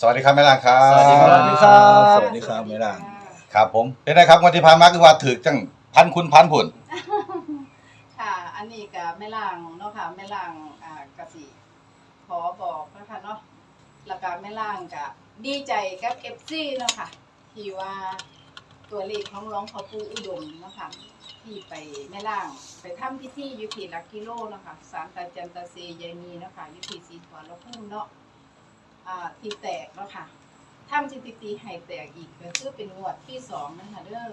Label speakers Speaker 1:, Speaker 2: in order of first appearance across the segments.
Speaker 1: สวัสดีครับแม่ล่างครับ
Speaker 2: สวัสดีครับ
Speaker 3: สวัสดีครับ
Speaker 2: สวัสดีครับไม่ล่าง
Speaker 1: ครับผมเป็นไงครับวันที่ผ่านมาคือว่าถือจังพันคุณพันผุน
Speaker 3: ค่ะ อันนี้ก็แม่ล่างเนาะค่ะแม่ล่างอ่ากสิขอบอกนะคะเนาะแล้วก็แม่ล่างก็ดีใจกับเอฟซีเนาะค่ะที่ว่าตัวเลขของหลวงพ่อปู่อุดมเนาะค่ะที่ไปแม่ล่าง ไปทำพิธีอยุที่หลักกิโลเนาะค่ะสารตาจันตาเซยายมีเนาะค่ะอยุที่สีถอนละพุ่มเนาะ อ่าที่แตกเนาะค่ะทำจิตติให้แตกอีกก็คือเป็นงวดที่สองนะคะเด้อ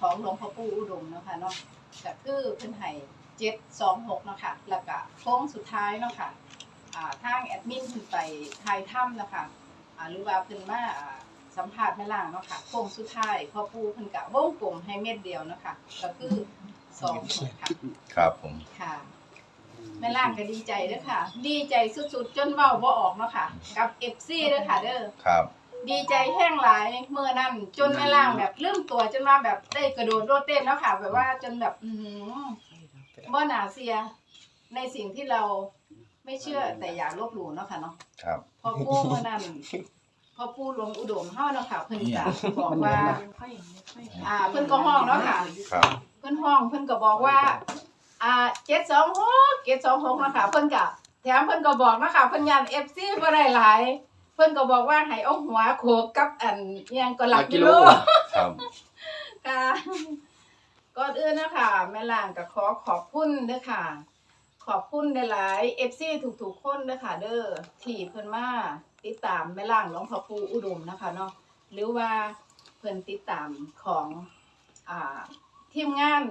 Speaker 3: ของหลวงพ่อปู่อุดมเนาะค่ะเนาะก็คือเพิ่นให้เจ็ดสองหกเนาะค่ะแล้วก็โค้งสุดท้ายเนาะค่ะอ่าทางแอดมินเพิ่นไปทายถ้ำเนาะค่ะอ่าหรือว่าเพิ่นมาอ่าสัมภาษณ์แม่ล่างเนาะค่ะโค้งสุดท้ายพอปูเพิ่นกะวงกลมให้เม็ดเดียวเนาะค่ะก็คือสองหกค่ะ
Speaker 1: ครับผม
Speaker 3: ค่ะ แม่ล่างก็ดีใจเด้อค่ะ ดีใจสุดๆ จนเว้าบ่ออกเนาะค่ะ กับ FC เด้อค่ะ เด้อ
Speaker 1: ครับ
Speaker 3: ดีใจแห้งหลายเมื่อนั้นจนแม่ล่างแบบลืมตัวจนว่าแบบได้กระโดดโลดเต้นแล้วค่ะ แบบว่าจนแบบอือหือบ่หนาเสีย ในสิ่งที่เราไม่เชื่อแต่อย่าลบหลู่เนาะค่ะเนาะ
Speaker 1: ครับ
Speaker 3: พอปู่เมื่อนั้นพอปู่หลวงอุดมเฮาเนาะค่ะ เพิ่นก็บอกว่า อ่าเพิ่นก็ห้องเนาะค่ะ
Speaker 1: ครับ
Speaker 3: เพิ่นห้องเพิ่นก็บอกว่า อ่า726 726เนาะค่ะเพิ่นก็แถมเพิ่นก็บอกเนาะค่ะเพิ่นยัน FC บ่ได้หลาย เพิ่นก็บอกว่าให้เอาหัวโขกกับอันอิหยังก็หลักกิโล
Speaker 1: ครับ
Speaker 3: ค่ะก่อนอื่นนะคะแม่ล่างก็ขอขอบคุณเด้อค่ะ ขอบคุณหลายๆ FC ทุกๆคนเด้อค่ะ เด้อที่เพิ่นมาติดตามแม่ล่างหลวงพ่อปู่อุดมนะคะเนาะหรือว่าเพิ่นติดตามของอ่าทีมงาน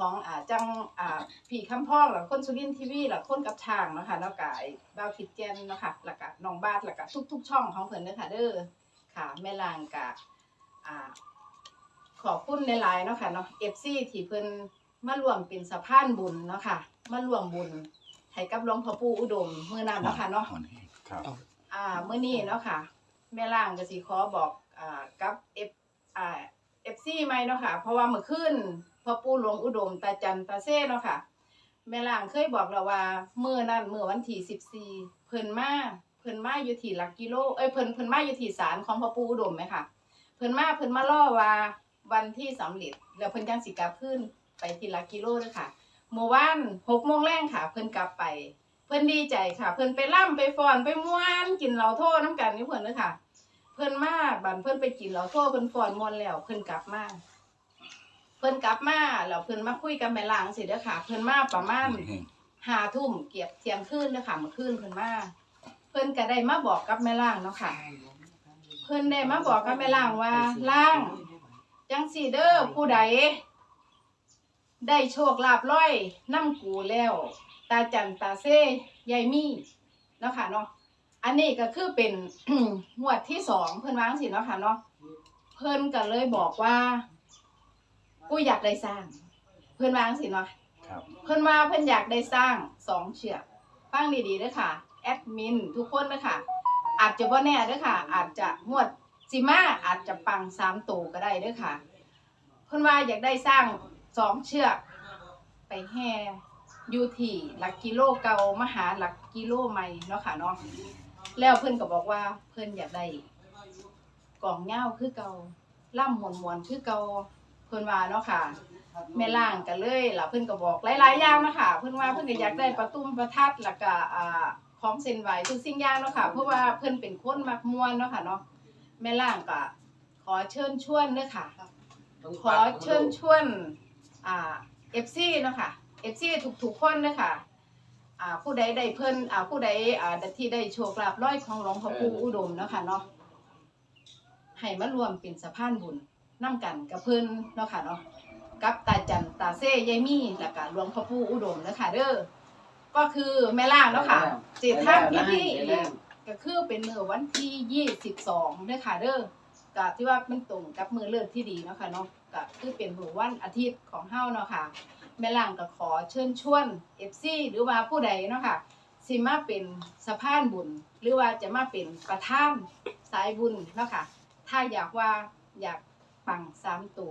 Speaker 3: ของอ่าจังอ่าพี่คำพ่องหรือคนสุรินทร์ทีวีหรือคนกับทางเนาะค่ะแล้วก็ไอ้บ้าวคิดแกนเนาะค่ะแล้วก็น้องบาทแล้วก็ทุก ๆ ช่องของเพิ่นเด้อค่ะเด้อค่ะแม่ล่างกะอ่าขอบคุณหลายๆเนาะค่ะเนาะ FC ที่เพิ่นมารวมเป็นสะพานบุญเนาะค่ะมารวมบุญให้กับหลวงพ่อปู่อุดมมื้อนั้นเนาะค่ะเนาะ
Speaker 1: ครับ
Speaker 3: อ่ามื้อนี้เนาะค่ะ แม่ล่างก็สิขอบอกอ่ากับ F อ่า FC ใหม่เนาะค่ะ เพราะว่าเมื่อคืน พ่อปู่หลวงอุดมตาจันตาเซ่เนาะค่ะ แม่ล่างเคยบอกแล้วว่ามื้อนั้นมื้อวันที่14เพิ่นมาเพิ่นมาอยู่ที่หลักกิโลเอ้ยเพิ่นเพิ่นมาอยู่ที่ศาลของพ่อปู่อุดมไหมค่ะ เพิ่นมาเพิ่นมาล่อว่าวันที่สำเร็จแล้วเพิ่นจังสิกลับขึ้นไปที่หลักกิโลเด้อค่ะเมื่อวาน6โมงแรงค่ะ เพิ่นกลับไป เพิ่นดีใจค่ะ เพิ่นไปล่ำไปฟ้อนไปม่วนกินเหล้าโทษน้ำกันนี่เพิ่นเด้อค่ะ เพิ่นมาบันเพิ่นไปกินเหล้าโทษเพิ่นฟ้อนม่วนแล้ว เพิ่นกลับมา เพิ่นกลับมาแล้วเพิ่นมาคุยกับแม่ล่างสิเด้อค่ะ เพิ่นมาประมาณห้าทุ่มเกียบเที่ยงคืนเด้อค่ะเมื่อคืนเพิ่นมาเพิ่นก็ได้มาบอกกับแม่ล่างเนาะค่ะ เพิ่นได้มาบอกกับแม่ล่างว่าล่างจังสีเด้อผู้ใดได้โชคลาภร้อยน้ำกูแล้ว ตาจันตาเซ่ยายมี่เนาะค่ะเนาะอันนี้ก็คือเป็นงวดที่สองเพิ่นวาจั่งสิเนาะค่ะเนาะเพิ่นก็เลยบอกว่า กูอยากได้สร้าง เพิ่นวาจั่งสิเนาะ
Speaker 1: ครับ
Speaker 3: เพิ่นว่าเพิ่นอยากได้สร้างสองเชือกฟังดีๆเด้อค่ะ แอดมินทุกคนเด้อค่ะ อาจจะบ่แน่เด้อค่ะ อาจจะงวดสิมาอาจจะปังสามตัวก็ได้เด้อค่ะ เพิ่นว่าอยากได้สร้างสองเชือกไปแห่อยู่ที่หลักกิโลเก่ามาหาหลักกิโลใหม่เนาะค่ะเนาะแล้วเพิ่นก็บอกว่าเพิ่นอยากได้กล่องเหย้าคือเก่าล่ำมวนมวนๆคือเก่า เพิ่นว่าเนาะค่ะแม่ล่างกันเลยล่ะเพิ่นก็บอกหลายๆอย่างนะค่ะเพิ่นว่าเพิ่นก็อยากได้ประตุ้มประทัดแล้วก็อ่าของเส้นไหวทุกสิ่งอย่างเนาะค่ะเพราะว่าเพิ่นเป็นคนมักม่วนเนาะค่ะเนาะแม่ล่างก็ขอเชิญชวนเด้อค่ะ ขอเชิญชวนอ่า FC เนาะค่ะ FC ทุกๆคนเด้อค่ะอ่าผู้ใดได้เพิ่นอ่าผู้ใดอ่าที่ได้โชคลาภร้อยของหลวงพ่อปู่อุดมเนาะค่ะเนาะให้มารวมเป็นสะพานบุญ นํกันกับเพิ่นเนาะค่ะเนาะกับตาจันตาเซ่ยายมี่แล้วก็หลวงพ่อปู่อุดมนะคะเด้อก็คือแม่ล่างแล้วค่ะเจ็ดท่านพิธีก็คือเป็นมือวันที่ยี่สิบสองเด้อค่ะเด้อก็ที่ว่ามันตรงกับมือเลิกที่ดีเนาะค่ะเนาะก็คือเป็นมือวันอาทิตย์ของเฮาเนาะค่ะแม่ล่างก็ขอเชิญชวนเอฟซีหรือว่าผู้ใดเนาะค่ะสิมาเป็นสะพานบุญ หรือว่าจะมาเป็นประธานสายบุญเนาะค่ะถ้าอยากว่าอยาก ปังสามตู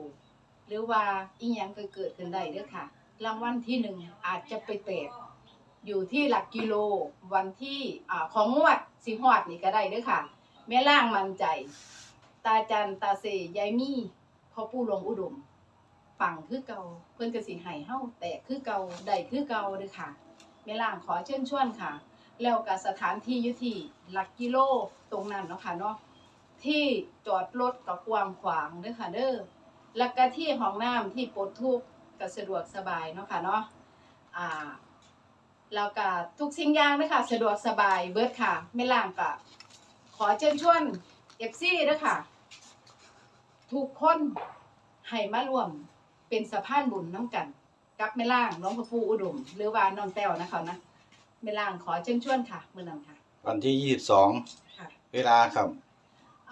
Speaker 3: หรือว่าอีหยังก็เกิดขึ้นได้เด้อค่ะ รางวัลที่หนึ่งอาจจะไปเตะอยู่ที่หลักกิโลวันที่อ่าของงวดสิฮอดนี่ก็ได้เด้อค่ะแม่ล่างมั่นใจ ตาจันตาเสยายมี่พ่อปู่หลวงอุดมปังคือเก่าเพิ่อนก็สิให้เฮาแตกคือเก่าได้คือเก่าเด้อค่ะแม่ล่างขอเชิญชวนค่ะ แล้วก็สถานที่ยู่ที่หลักกิโลตรงนั้นเนาะค่ะเนาะ ที่จอดรถก็กว้างขวางเด้อค่ะเด้อแล้วก็ที่ห้องน้ำที่ปลดทุกข์ก็สะดวกสบายเนาะค่ะเนาะอ่าแล้วก็ทุกสิ่งอย่างเด้อค่ะสะดวกสบายเบิดค่ะแม่ล่างก็ขอเชิญชวน FC เด้อค่ะ ทุกคนให้มารวมเป็นสะพานบุญน้ำกัน กับแม่ล่างน้องพระปูอุดม หรือว่าน้องแต้วนะคะนะแม่ล่างขอเชิญชวนค่ะมื้อนั้นค่ะ
Speaker 1: วันที่ยี่สิบสอง
Speaker 3: ค่ะ
Speaker 1: เวลาครับ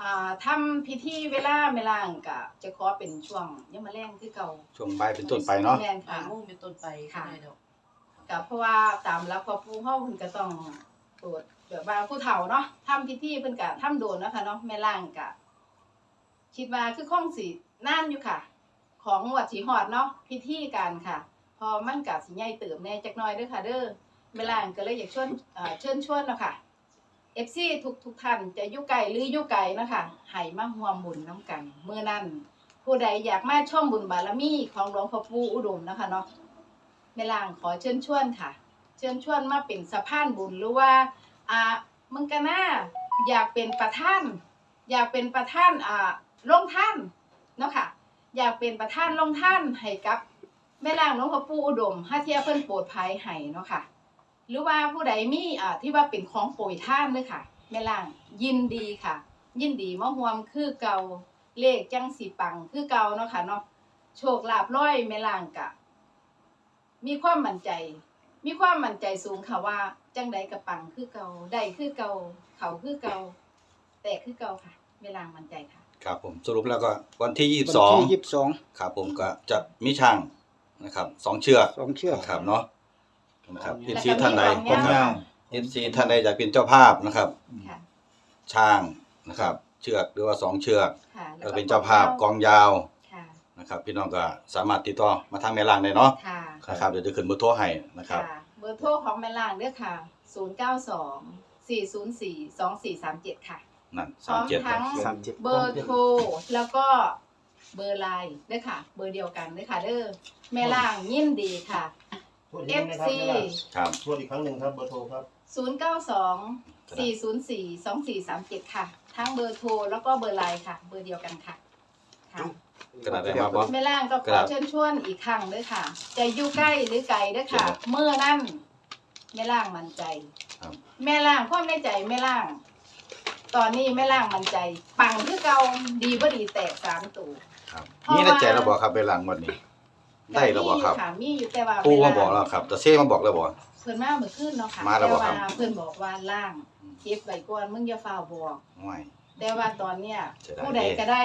Speaker 3: อ่าทำพิธีเวลาแม่ล่างก็จะขอเป็นช่วงยามมื้อแลงคือเก่า
Speaker 1: ช่วงบ่ายเป็นต้นไปเนาะ
Speaker 3: แม่น
Speaker 2: อ่า
Speaker 3: ค่ะ
Speaker 2: มุ่งเป็นต้นไป
Speaker 3: ค่ะ
Speaker 2: ได้ดอก
Speaker 3: ก็เพราะว่าตามหลักพระปูเฮาเพิ่นก็ต้องตรวจแบบว่าผู้เฒ่าเนาะทำพิธีเพิ่นก็ทำโดนเนาะค่ะเนาะแม่ล่างก็คิดว่าคือคงสินานอยู่ค่ะ ของงวดสีหอดเนาะพิธีการค่ะ พอมันกะสิใหญ่เติมแน่จักหน่อยเด้อค่ะ เด้อเวลาก็เลยอยากชวนเอ่อเชิญชวนเนาะค่ะ FC ทุกทุกท่านจะอยู่ไกลหรืออยู่ไกลนะคะให้มาร่วมบุญน้ำกันเมื่อนั้นผู้ใดอยากมาชมบุญบารมีของหลวงพ่อปู่อุดมนะคะเนาะแม่ล่างขอเชิญชวนค่ะ เชิญชวนมาเป็นสะพานบุญหรือว่าอ่ามึงกะน่าอยากเป็นประธาน อยากเป็นประธานอ่าลงท่านเนาะค่ะ อยากเป็นประธานลงท่านให้กับแม่ล่างหลวงพ่อปู่อุดมห้าเทียเพิ่นโปรดภัยให้เนาะค่ะ หรือว่าผู้ใดมีอ่าที่ว่าเป็นของโปรยท่านเลยค่ะแม่ล่างยินดีค่ะ ยินดีมาห่วมคือเก่าเลขจังสีปังคือเก่าเนาะค่ะเนาะโชคลาภร้อยแม่ล่างกะ มีความมั่นใจ มีความมั่นใจสูงค่ะว่า จังใดกระปังคือเก่าได้คือเก่าเขาคือเก่าแต่คือเก่าค่ะแม่ล่างมั่นใจค่ะ
Speaker 1: ครับผมสรุปแล้วก็วันที่ยี่สิ
Speaker 4: วั
Speaker 1: บสอง
Speaker 4: ที่ยี่สิบสอง
Speaker 1: ครับผมก็จะมีช่างนะครับสองเชือก
Speaker 4: สองเชือก
Speaker 1: ครับเนาะ นะครับเอ
Speaker 3: แล้ว
Speaker 1: ฟซี
Speaker 3: ก็มี
Speaker 1: ท่านใด
Speaker 3: ของเงา
Speaker 1: เอฟซีท่านใดอยากเป็นเจ้าภาพนะครับ
Speaker 3: ค่ะ
Speaker 1: ช่างนะครับ เชือกหรือว่าสองเชือก
Speaker 3: ค่ะแล้ว
Speaker 1: ก็เป็นเจ้าภาพกองยาว
Speaker 3: ค่ะ
Speaker 1: นะครับ พี่น้องก็สามารถติดต่อมาทางแม่ล่างได้เนาะ
Speaker 3: ค่ะ
Speaker 1: นะครับเดี๋ยวจะขึ้นเบอร์โทรให้นะครับ
Speaker 3: ค่ะเบอร์โทรของแม่ล่างเด้อค่ะ 092 404 2437 ค่ะ
Speaker 1: นั่น
Speaker 3: พร้อม
Speaker 1: 37
Speaker 3: ทั้ง
Speaker 4: สามเจ็ด
Speaker 3: เบอร์โทรแล้วก็เบอร์ไลน์เด้อค่ะ เบอร์เดียวกันเด้อค่ะเด้อแม่ล่างยินดีค่ะ
Speaker 5: ท วนอีกครั้ง
Speaker 3: FC
Speaker 5: นะครับ
Speaker 1: ครับ
Speaker 5: ทวนอีกครั้งหนึ่งครับเบอร์โทรครับ
Speaker 3: 092 404 2437 ค่ะ ทั้งเบอร์โทรแล้วก็เบอร์ไลน์ค่ะ เบอร์เดียวกันค่ะค่ะ
Speaker 1: กระดาษได้มาบ่
Speaker 3: แม่ล่างก็
Speaker 1: ค
Speaker 3: ข
Speaker 1: รั
Speaker 3: อบ เชิญชวนอีกครั้งเด้อค่ะ จะอยู่ใกล้หรือไกลเด้อค่ะ เมื่อนั่นแม่ล่างมั่นใจ
Speaker 1: ครับ
Speaker 3: แม่ล่างความในใจแม่ล่าง ตอนนี้แม่ล่างมั่นใจ ปังคือเก่าดีบ่ดีแตกสามตัว
Speaker 1: ครับ
Speaker 3: เพราะ
Speaker 1: นี่
Speaker 3: ว่า
Speaker 1: นะใจเราบอกครับแม่ล่างวันนี้ ได้แล้วบ่ครับ
Speaker 3: ค่ะมีอยู่แต่ว่า
Speaker 1: ผู้มา
Speaker 3: แล่ง
Speaker 1: บอกแล้วครับแต่เซ่มาบอกแล้วบ่
Speaker 3: เพิ่นมาเมื่อคืนเนาะค่ะ
Speaker 1: มาแล้วบ่ครับ
Speaker 3: ต่เพิ่นบอกว่าล่างเก็บไว้ก่อนมึงอย่าฟ้าวบอก
Speaker 1: ห่วย
Speaker 3: แต่ว่าตอนเนี้ย
Speaker 1: เสียดาย
Speaker 3: ผู้ใดก็ได้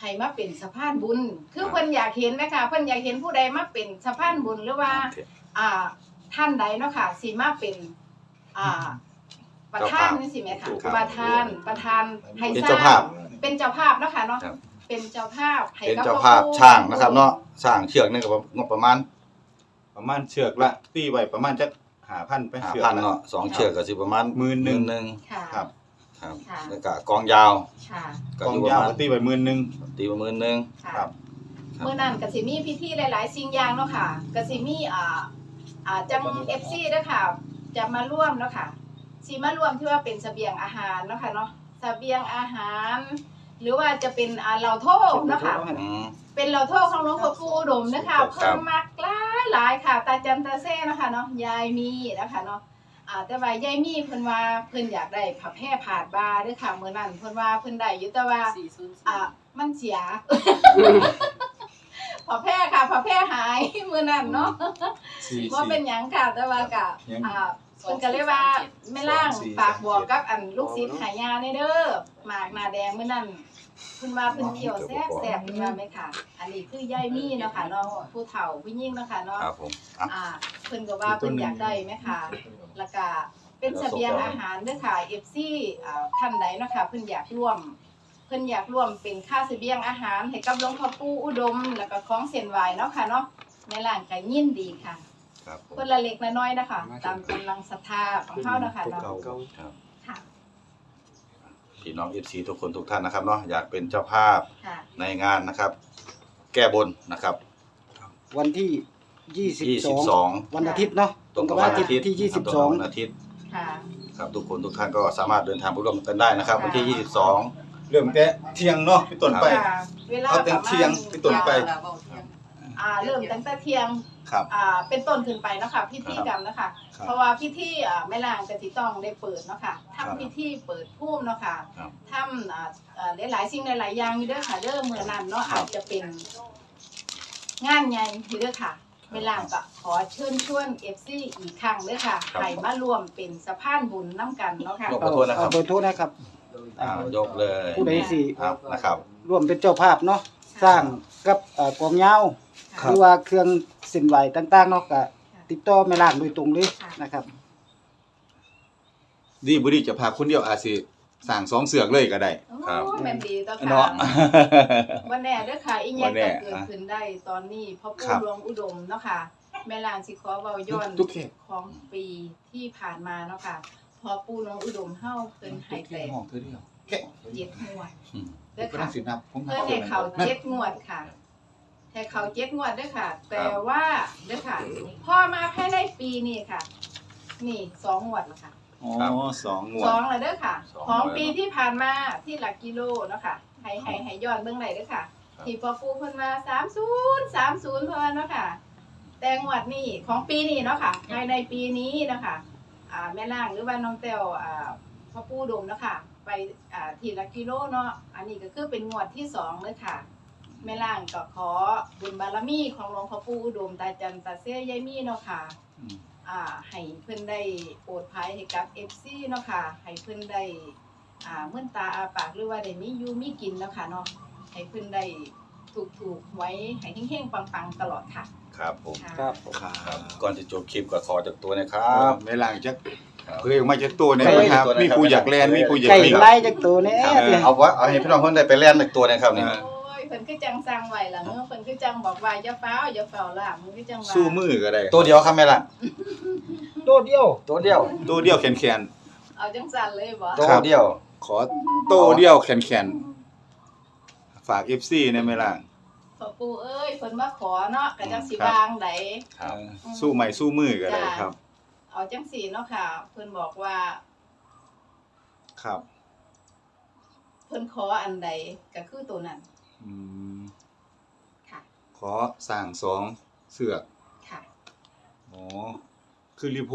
Speaker 3: ให้มาเป็นสะพานบุญ คือเพิ่นอยากเห็นนะคะเพิ่นอยากเห็นผู้ใดมาเป็นสะพานบุญหรือว่า อ่าท่านใดเนาะค่ะสิมาเป็น อ่า ประธานนี่สิแม่ค่ะ
Speaker 1: ครับ
Speaker 3: ประธานประธานให้
Speaker 1: เป็น
Speaker 3: สร้า
Speaker 1: เจ้างภาพ
Speaker 3: เป็นเจ้าภาพเนาะค่ะเนาะ
Speaker 1: ครับ
Speaker 3: เป็นเจ้าภาพให้
Speaker 1: เป็น
Speaker 3: กับ
Speaker 1: เจ้าภาพ
Speaker 3: ครอบครัว
Speaker 1: ช่างนะครับ เนาะสร้างเชือกนี่ก็งบประมาณ
Speaker 6: ประมาณเชือกละตีไว้ประมาณจักหาพันไป
Speaker 1: ห้า
Speaker 6: เชือก
Speaker 1: พัน
Speaker 6: ละ
Speaker 1: เนาะสองเชือกก็สิประมาณ
Speaker 6: หมื่นหนึ่ง
Speaker 1: หนึ่ง
Speaker 3: ค่ะ
Speaker 6: ครับ
Speaker 1: ครับ
Speaker 3: ค่ะ
Speaker 1: แล้วก็กองยาว
Speaker 3: ค่ะ
Speaker 1: ก็
Speaker 6: กอง
Speaker 1: อยู่ประ
Speaker 6: ยาว
Speaker 1: มาณ
Speaker 6: ก็ตีไว้หมื่นหนึ่ง
Speaker 1: ตีประมาณหนึง
Speaker 3: ค่ะ
Speaker 6: ครับ
Speaker 3: เมื่อนั้นก็สิมีพิธีหลาย ๆ สิ่งอย่างเนาะค่ะก็สิมีอ่าอ่าจัง FC ด้วยค่ะ จะมาร่วมเนาะค่ะสิมาร่วมที่ว่าเป็นเสบียงอาหารเนาะค่ะเนาะเสบียงอาหาร หรือว่าจะเป็นอ่าเหล่าโทษเนาะค่ะ
Speaker 1: อืม
Speaker 3: เป็นเหล่าโทษของหลวงพ่อปู่อุดมนะคะ
Speaker 1: ครับ
Speaker 3: เพิ่มมากหลายหลายๆค่ะตาจันตาเซ่นะคะเนาะยายมีนะคะเนาะอ่าแต่ว่ายายมีเพิ่นว่าเพิ่นอยากได้ผ้าแพร่ผาดบาเด้อค่ะมื้อนั้นเพิ่นว่าเพิ่นได้อยู่แต่ว่าอะมันเสีย พอแพร่ค่ะ พอแพร่หายมือนั่นเนาะ
Speaker 6: สี่
Speaker 3: ว่า
Speaker 6: สี่
Speaker 3: เป็นหยังค่ะ แต่ว่ากะ
Speaker 6: ยัง
Speaker 3: อ่าเพิ่นก็เลยว่าแม่ล่าง
Speaker 6: สองสี่
Speaker 3: ฝากบอกกับอันลูกศิษย์
Speaker 6: อ๋อ
Speaker 3: หายาในเด้อหมากหนาแดงมื้อนั้น เพิ่นว่าเพิ่นเกี่ยวแซ่บแซ่บเพิ่นว่าไหมค่ะ อันนี้คือยายมีเนาะค่ะเนาะผู้เฒ่าผู้ยิ่งเนาะค่ะเนาะ
Speaker 1: ครับผมอะ
Speaker 3: อ่าเพิ่นก็ว่าเพิ่นอยากได้ไหมค่ะแล้วก็เป็นเสบียงอาหารเด้วยค่ะ FC อ่าท่านใดเนาะค่ะเพิ่นอยากร่วม เพิ่นอยากร่วมเป็นค่าเสบียงอาหารให้กับหลวงพ่อปู่อุดม แล้วก็ของเส้นไหวเนาะค่ะเนาะในร้านก็ยินดีค่ะ
Speaker 1: ครับผม
Speaker 3: คนละเล็กละน้อยนะคะตามกำลังศรัทธาของเฮาเนาะค่ะเนาะ
Speaker 1: ครับ
Speaker 3: ค่ะ
Speaker 1: พี่น้อง FC ทุกคนทุกท่านนะครับเนาะอยากเป็นเจ้าภาพ
Speaker 3: ค่ะ
Speaker 1: ในงานนะครับ แก้บนนะครับ
Speaker 2: วันที่ยี่สิบสอง
Speaker 1: 22
Speaker 2: วันอาทิตย์เนาะ
Speaker 1: ตรงกับ
Speaker 2: วั
Speaker 1: วัน
Speaker 2: อาทิต
Speaker 1: อาทิตย์
Speaker 2: ย์ที่ยี่
Speaker 1: ค
Speaker 2: สิ
Speaker 1: รับบต
Speaker 2: ส
Speaker 1: ร
Speaker 2: อง
Speaker 1: กับวันอาทิตย์
Speaker 3: ค่ะ
Speaker 1: ครับทุกคนทุกท่านก็สามารถเดินทางไปร่วมกันได้นะครับ วันที่ 22
Speaker 6: เริ่มแต่เที่ยงเนาะพี่ต้นไป
Speaker 3: ค่ะเวลา
Speaker 6: เอาแต่เที่ยงเป็นต้นไป
Speaker 3: อ่าเริ่มตั้งแต่เที่ยง
Speaker 6: ครับ
Speaker 3: อ่าเป็นต้นขึ้นไปเนาะค่ะพิธีกรรมเนาะคะ
Speaker 6: ครับ
Speaker 3: เพราะว่าพิธีอ่าแม่ล่างจะติต้องได้เปิดเนาะค่ะ
Speaker 6: ครับ
Speaker 3: ทำพิธีเปิดพุ่มเนาะค่ะ
Speaker 1: ครับ
Speaker 3: ทำอ่าอ่าหลายๆสิ่งหลายๆอย่างอยู่เด้อค่ะเด้อเมื่อนั้นเนาะอาจจะเป็น งานใหญ่อยู่เด้อค่ะแม่ล่างก็ขอเชิญชวน FC อีกครั้งเด้อค่ะ
Speaker 1: ครับ
Speaker 3: ให้มารวมเป็นสะพานบุญน้ำกันเนาะค่ะ
Speaker 1: ยก
Speaker 2: เอา
Speaker 1: ขอโทษนะครับ
Speaker 2: เอาเบอร์โทรนะครับ
Speaker 1: อ่ายกเลย
Speaker 2: ผู้ใดสิ
Speaker 1: ครับนะครับ
Speaker 2: ร่วมเป็นเจ้าภาพเนาะสร้างกับเอ่อกองยาว ห
Speaker 3: ค่ะ
Speaker 2: รือว่าเครื่องเส้นไหวต่างๆเนาะก็ติดต่อแม่ล่างโดยตรงเลยนะครับ
Speaker 6: ดีบ่ดีจะพาคนเดียวอาจสิสร้างสองเสือกเลยก็ได้
Speaker 1: ครับ
Speaker 3: โอ้แม่นดีต่อ
Speaker 6: เนาะ
Speaker 3: ค่ะวันแน่เด้อค่ะอีหยัง
Speaker 6: วันแน่
Speaker 3: ก็เกิดขึ้นได้ตอนนี้เพราะ
Speaker 6: ครั
Speaker 3: ปู่
Speaker 6: บ
Speaker 3: หลวงอุดมเนาะค่ะ แม่ลางสิขอเว้าย้อน
Speaker 6: ทุกเขต
Speaker 3: ของปีที่ผ่านมาเนาะค่ะ พอปู่หลวงอุดมเฮาเพิ่นให้แต่
Speaker 6: ห้องเธอเดียวแกะ
Speaker 3: เจ็ดงวด
Speaker 1: อืม
Speaker 3: เด้อ
Speaker 6: ก็
Speaker 3: ค่ะ
Speaker 6: ต้องสินับผมนับ
Speaker 3: เพิ่นให้เขาเจ็ดงวดค่ะ ให้เขาเจ็ดงวดเด้อค่ะ แต่ว่าเด้อค่ะพอมาภายในปีนี้ค่ะ นี่สองงวดแล้วค่ะ
Speaker 6: อ๋อ
Speaker 1: ครับ
Speaker 6: สองงว
Speaker 3: ส
Speaker 6: ด
Speaker 3: องเลยเด้อค่ะ
Speaker 1: สอง
Speaker 3: ของ
Speaker 1: เลย
Speaker 3: ปีที่ผ่านมาที่หลักกิโลเนาะค่ะให้ให้ให้ย้อนเบื้องไหนเด้อค่ะ
Speaker 1: ครับ
Speaker 3: ที่พอปูเพิ่นมาสามศูนย์สามศูนย์เพิ่นเนาะค่ะ แต่งวดนี้ของปีนี้เนาะค่ะภายในปีนี้เนาะค่ะอ่าแม่ล่างหรือว่าน้องเต้วอ่าพ่อปู่ดมเนาะค่ะไปอ่าที่หลักกิโลเนาะอันนี้ก็คือเป็นงวดที่สองเลยค่ะ แม่ล่างก็ขอบุญบารมีของหลวงพ่อปู่อุดมตาจันตาเซ่ยายมี่เนาะค่ะ
Speaker 6: อืม
Speaker 3: อ่าให้เพิ่นได้โปรดภัยให้กับ FC เนาะค่ะให้เพิ่นได้อ่าเมื่อนตาอาปากหรือว่าได้มีอยู่มีกินเนาะค่ะเนาะให้เพิ่นได้ถูกถูกๆไว้ให้เฮงๆปังๆตลอดค่ะ
Speaker 1: ครับผม
Speaker 3: ค่ะ
Speaker 2: ครับ
Speaker 1: ครับก่อนจะจบคลิปก็ขอจากตัวนะค
Speaker 6: ค
Speaker 1: รั
Speaker 6: รั
Speaker 1: บบ
Speaker 6: ไม่ล่างจัก
Speaker 1: ครับ
Speaker 6: เคยออกมาจากตัวเนี่ย
Speaker 2: เคย
Speaker 6: ครับ
Speaker 1: ตัวไหน
Speaker 6: มี
Speaker 1: ครับ
Speaker 6: ผู้อยากแลนมีผู้อยาก
Speaker 2: ไก่
Speaker 6: วิ่ง
Speaker 2: ไล่จากตัวนี้
Speaker 1: ครับ
Speaker 2: เนี่ย
Speaker 1: เอาวะเอาให้พี่น้องเพิ่นได้ไปเล่นในตัวนะครับนี่
Speaker 6: อ่า
Speaker 3: โอ้ย เพิ่นคือจังสร้างไว้ล่ะเนาะเพิ่นคือจังบอกว่าอย่าฟ้าวอย่าเฝ้าล่ะมันคือจังว่า
Speaker 6: สู้มือก็ได้
Speaker 1: ตัวเดียวครับแม่ล่ะ
Speaker 2: ตัวเดียว
Speaker 1: ตัวเดียว
Speaker 6: ตัวเดียวแขน
Speaker 3: เอาจังสั่นเลยบ่
Speaker 1: ตัวเดียว
Speaker 6: ๆขอตัวเดียวแขนๆฝาก FC ในไม่ล่าง
Speaker 3: พ่อปู่เอ้ยเพิ่นมาขอเนาะก็จังสิ
Speaker 6: ครับ
Speaker 3: วางได
Speaker 1: ครับ
Speaker 6: เออสู้ใหม่สู้มือก็ได้
Speaker 3: จ้ะ
Speaker 6: ครับ
Speaker 3: เอาจังสี่เนาะค่ะเพิ่นบอกว่า
Speaker 6: ครับ
Speaker 3: เพิ่นขออันใดก็คือตัวนั้น
Speaker 6: อืม
Speaker 3: ค่ะ
Speaker 6: ขอสั่งสองเสือก
Speaker 3: ค่ะ
Speaker 6: อ๋อ คือรีโพ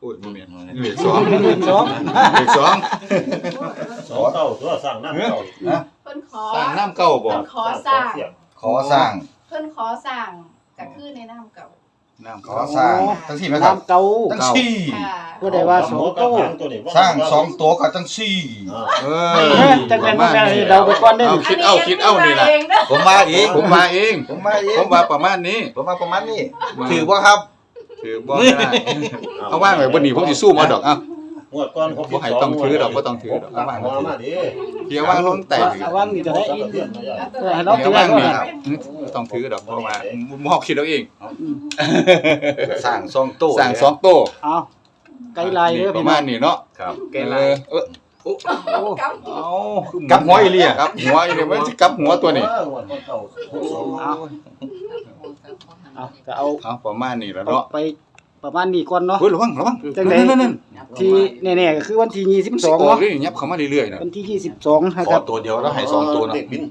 Speaker 6: โอ้ยบ่แม่น
Speaker 1: อืม
Speaker 6: เลขสอง
Speaker 2: หนึ่งสอง
Speaker 6: เลขสอง
Speaker 5: สองเต้าตัวสั่งน้ำเต้า
Speaker 1: นะ
Speaker 3: เพิ่นขอ
Speaker 6: สั่งน้ำเก่าบ่
Speaker 3: เพิ่นขอสร้าง
Speaker 5: เสียบ
Speaker 1: ขอสร้าง
Speaker 3: เพิ่นขอสร้างก็คือในน้ำเก่า
Speaker 6: น้ำ
Speaker 1: ขอ
Speaker 6: เก่า
Speaker 1: สร้างทั้งสี่ไหมครับ
Speaker 2: น้ำเก่า
Speaker 1: ทั้งสี่
Speaker 3: ค่ะ
Speaker 2: ก็ได้ว่าสองโต้
Speaker 1: สร้างสองตัวกับทั้งสี่
Speaker 6: เอ
Speaker 2: เอ
Speaker 6: อ
Speaker 2: อจังแม่นบ่แม่นให้เราไปก่อนเด้อ
Speaker 6: เอาคิดเอาคิดเอานี่ล่ะ
Speaker 3: อัยังไม่
Speaker 1: ผมมาเอง
Speaker 6: ผมมาเอง
Speaker 1: ผมมาเอง
Speaker 6: ผมว่าประมาณนี้
Speaker 1: ผมมาประมาณนี้ถือว่าครับ
Speaker 6: ถือบ่ได้เอาว่างไว้บนนี้ผมสิสู้มาดอกเอ้า
Speaker 5: งวดก้อน
Speaker 6: บ่ให้ต้องถือดอกบ่ต้องถือดอกเอาว่าง
Speaker 5: มามาดิ
Speaker 6: เดี๋ยวว่างลงแต่
Speaker 2: เอาว่างนี่จะได้อิน
Speaker 5: เทียนมาใหญ่
Speaker 2: เออให้เรา
Speaker 6: เดี๋
Speaker 2: ถื
Speaker 6: ยว
Speaker 2: อไว้
Speaker 6: ว่าง
Speaker 2: ก่อน
Speaker 6: นี่
Speaker 2: นะ
Speaker 6: บ่ต้องถือดอกเพราะว่าหมอคิดเอาเอง
Speaker 1: สร้างสองตัว
Speaker 6: สั่งสองโต๊ะ
Speaker 2: เอาไกด์ไลน์เด้อ
Speaker 6: ป
Speaker 2: พี่
Speaker 6: ระ
Speaker 2: น้
Speaker 6: มา
Speaker 2: อ
Speaker 6: ณ
Speaker 2: ง
Speaker 6: นี้เนาะ
Speaker 1: ครับ
Speaker 6: เออเออ
Speaker 2: โอ้
Speaker 3: กับ
Speaker 6: เอา
Speaker 1: กลับหัวอีเลีย
Speaker 6: กลับหัวอีเลียมันสิกลับหัวตัวนี้
Speaker 5: งวดก้อนเต้าหกสอง
Speaker 2: เอาเอาก็เอา
Speaker 6: เอาประมาณนี้แล้ว
Speaker 2: เอา
Speaker 6: เนาะ
Speaker 2: ไป ประมาณนี้ก่อนเนาะ
Speaker 6: เฮ้ยระวังระวัง
Speaker 2: จังไหน
Speaker 6: นั่น
Speaker 2: ที่แน่ๆก็คือวันที่
Speaker 6: ๆสิ
Speaker 2: 22
Speaker 6: ออก
Speaker 2: เนาะ
Speaker 6: เลยยับเข้ามาเรื่อยๆนะ
Speaker 2: วันที่22นะ
Speaker 1: ข
Speaker 2: ค
Speaker 1: อ
Speaker 2: รับ
Speaker 1: ตัวเดียวแล้วให้สองตัวเนาะ
Speaker 5: เด็กบิน